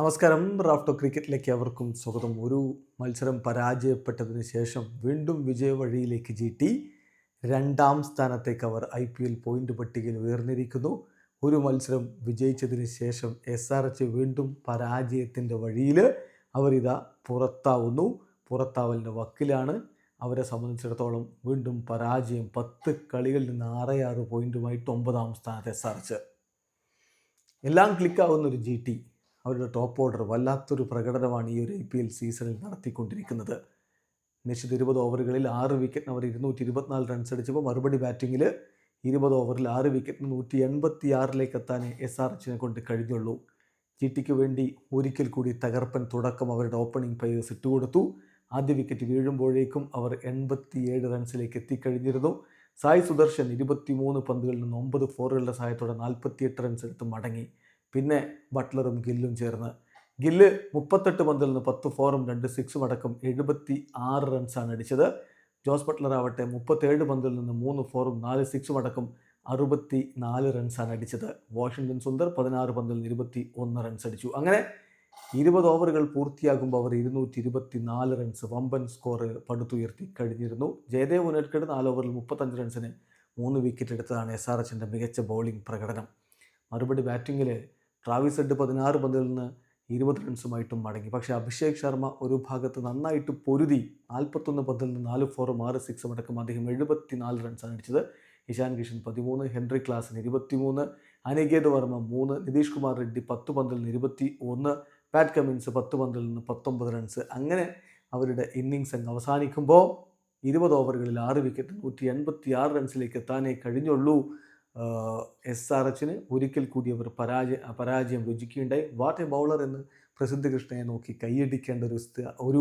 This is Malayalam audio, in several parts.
നമസ്കാരം. റാഫ്റ്റോ ക്രിക്കറ്റിലേക്ക് അവർക്കും സ്വാഗതം. ഒരു മത്സരം പരാജയപ്പെട്ടതിന് ശേഷം വീണ്ടും വിജയവഴിയിലേക്ക് വഴിയിലേക്ക് രണ്ടാം സ്ഥാനത്തേക്ക് അവർ ഐ പി എൽ പോയിന്റ് പട്ടികയിൽ ഉയർന്നിരിക്കുന്നു. ഒരു മത്സരം വിജയിച്ചതിന് ശേഷം എസ് ആർ എച്ച് വീണ്ടും പരാജയത്തിന്റെ വഴിയിൽ അവരിതാ പുറത്താവുന്നു. പുറത്താവലിന്റെ വക്കിലാണ്. അവരെ സംബന്ധിച്ചിടത്തോളം വീണ്ടും പരാജയം. പത്ത് കളികളിൽ നിന്ന് ആറ് ആറ് പോയിന്റുമായിട്ട് ഒമ്പതാം സ്ഥാനത്ത് എസ് ആർ എച്ച്. എല്ലാം ക്ലിക്കാവുന്ന ഒരു ജി ടി. അവരുടെ ടോപ്പ് ഓർഡർ വല്ലാത്തൊരു പ്രകടനമാണ് ഈ ഒരു ഐ പി എൽ സീസണിൽ നടത്തിക്കൊണ്ടിരിക്കുന്നത്. നിശ്ചിത ഇരുപത് ഓവറുകളിൽ ആറ് വിക്കറ്റിന് അവർ ഇരുന്നൂറ്റി ഇരുപത്തിനാല് റൺസ് അടിച്ചപ്പോൾ മറുപടി ബാറ്റിങ്ങിൽ ഇരുപത് ഓവറിൽ ആറ് വിക്കറ്റിന് നൂറ്റി എൺപത്തി ആറിലേക്ക് എത്താൻ എസ് ആർ എച്ചിനെ കൊണ്ട് കഴിഞ്ഞുള്ളൂ. ജി ടിക്ക് വേണ്ടി ഒരിക്കൽ കൂടി തകർപ്പൻ തുടക്കം അവരുടെ ഓപ്പണിംഗ് പ്ലേയേഴ്സ് ഇട്ടുകൊടുത്തു ആദ്യ വിക്കറ്റ് വീഴുമ്പോഴേക്കും അവർ എൺപത്തിയേഴ് റൺസിലേക്ക് എത്തിക്കഴിഞ്ഞിരുന്നു. സായ് സുദർശൻ ഇരുപത്തിമൂന്ന് പന്തുകളിൽ നിന്ന് ഒമ്പത് ഫോറുകളുടെ സഹായത്തോടെ നാൽപ്പത്തിയെട്ട് റൺസ് എടുത്ത് മടങ്ങി. പിന്നെ ബട്ട്ലറും ഗില്ലും ചേർന്ന്. ഗില്ല് മുപ്പത്തെട്ട് പന്തിൽ നിന്ന് പത്ത് ഫോറും രണ്ട് സിക്സും അടക്കം എഴുപത്തി ആറ് റൺസാണ് അടിച്ചത്. ജോസ് ബട്ട്ലർ ആവട്ടെ മുപ്പത്തേഴ് പന്തിൽ നിന്ന് മൂന്ന് ഫോറും നാല് സിക്സും അടക്കം അറുപത്തി നാല് റൺസാണ് അടിച്ചത്. വാഷിംഗ്ടൺ സുന്ദർ പതിനാറ് പന്തിൽ നിന്ന് ഇരുപത്തി ഒന്ന് റൺസ് അടിച്ചു. അങ്ങനെ ഇരുപത് ഓവറുകൾ പൂർത്തിയാകുമ്പോൾ അവർ ഇരുന്നൂറ്റി ഇരുപത്തി നാല് റൺസ് വമ്പൻ സ്കോർ പടുത്തുയർത്തി കഴിഞ്ഞിരുന്നു. ജയദേവ് ഉനൽക്കട് നാല് ഓവറിൽ മുപ്പത്തഞ്ച് റൺസിന് മൂന്ന് വിക്കറ്റ് എടുത്തതാണ് എസ് ആർ എച്ചിന്റെ മികച്ച ബൗളിംഗ് പ്രകടനം. മറുപടി ബാറ്റിങ്ങിൽ ട്രാവിസ് ഹെഡ് പതിനാറ് പന്തിൽ നിന്ന് ഇരുപത് റൺസുമായിട്ടും മടങ്ങി. പക്ഷേ അഭിഷേക് ശർമ്മ ഒരു ഭാഗത്ത് നന്നായിട്ട് പൊരുതി നാൽപ്പത്തൊന്ന് പന്തിൽ നിന്ന് നാല് ഫോറും ആറ് സിക്സും അടക്കം അദ്ദേഹം എഴുപത്തി നാല് റൺസാണ് അടിച്ചത്. ഇഷാൻ കിഷൻ പതിമൂന്ന് ഹെൻറി ക്ലാസിന് ഇരുപത്തിമൂന്ന് അനികേത് വർമ്മ മൂന്ന് നിതീഷ് കുമാർ റെഡ്ഡി പത്ത് പന്തിൽ നിന്ന് ഇരുപത്തി ഒന്ന് പാറ്റ് കമിൻസ് പത്ത് പന്തിൽ നിന്ന് പത്തൊമ്പത് റൺസ്. അങ്ങനെ അവരുടെ ഇന്നിങ്സ് അങ്ങ് അവസാനിക്കുമ്പോൾ ഇരുപത് ഓവറുകളിൽ ആറ് വിക്കറ്റ് നൂറ്റി എൺപത്തി ആറ് റൺസിലേക്ക് എത്താനേ കഴിഞ്ഞുള്ളൂ. എസ് ആർ എച്ചിന് ഒരിക്കൽ കൂടി അവർ പരാജയ പരാജയം രുചിക്കുകയുണ്ടായി. വാട്ട് എ ബൗളർ എന്ന് പ്രസിദ്ധ കൃഷ്ണയെ നോക്കി കൈയടിക്കേണ്ട ഒരു ഒരു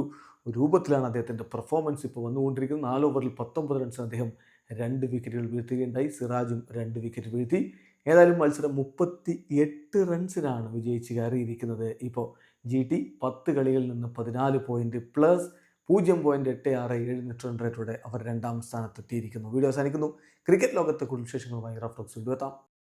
രൂപത്തിലാണ് അദ്ദേഹത്തിന്റെ പെർഫോമൻസ് ഇപ്പോൾ വന്നുകൊണ്ടിരിക്കുന്നത്. നാല് ഓവറിൽ പത്തൊമ്പത് റൺസ് അദ്ദേഹം രണ്ട് വിക്കറ്റുകൾ വീഴ്ത്തുകയുണ്ടായി. സിറാജും രണ്ട് വിക്കറ്റ് വീഴ്ത്തി. ഏതായാലും മത്സരം മുപ്പത്തി എട്ട് റൺസിനാണ് വിജയിച്ച് കയറിയിരിക്കുന്നത്. ഇപ്പോൾ ജി ടി പത്ത് കളികളിൽ നിന്ന് പതിനാല് പോയിന്റ് പ്ലസ് പൂജ്യം പോയിന്റ് എട്ട് ആറ് ഏഴ് നെറ്റ് റൺ റേറ്റോടെ അവർ രണ്ടാം സ്ഥാനത്തെത്തിയിരിക്കുന്നു. വീഡിയോ അവസാനിക്കുന്നു. ക്രിക്കറ്റ് ലോകത്തെ കൂടുതൽ വിശേഷങ്ങളുമായി റഫ്ലോക്സ് എത്താം.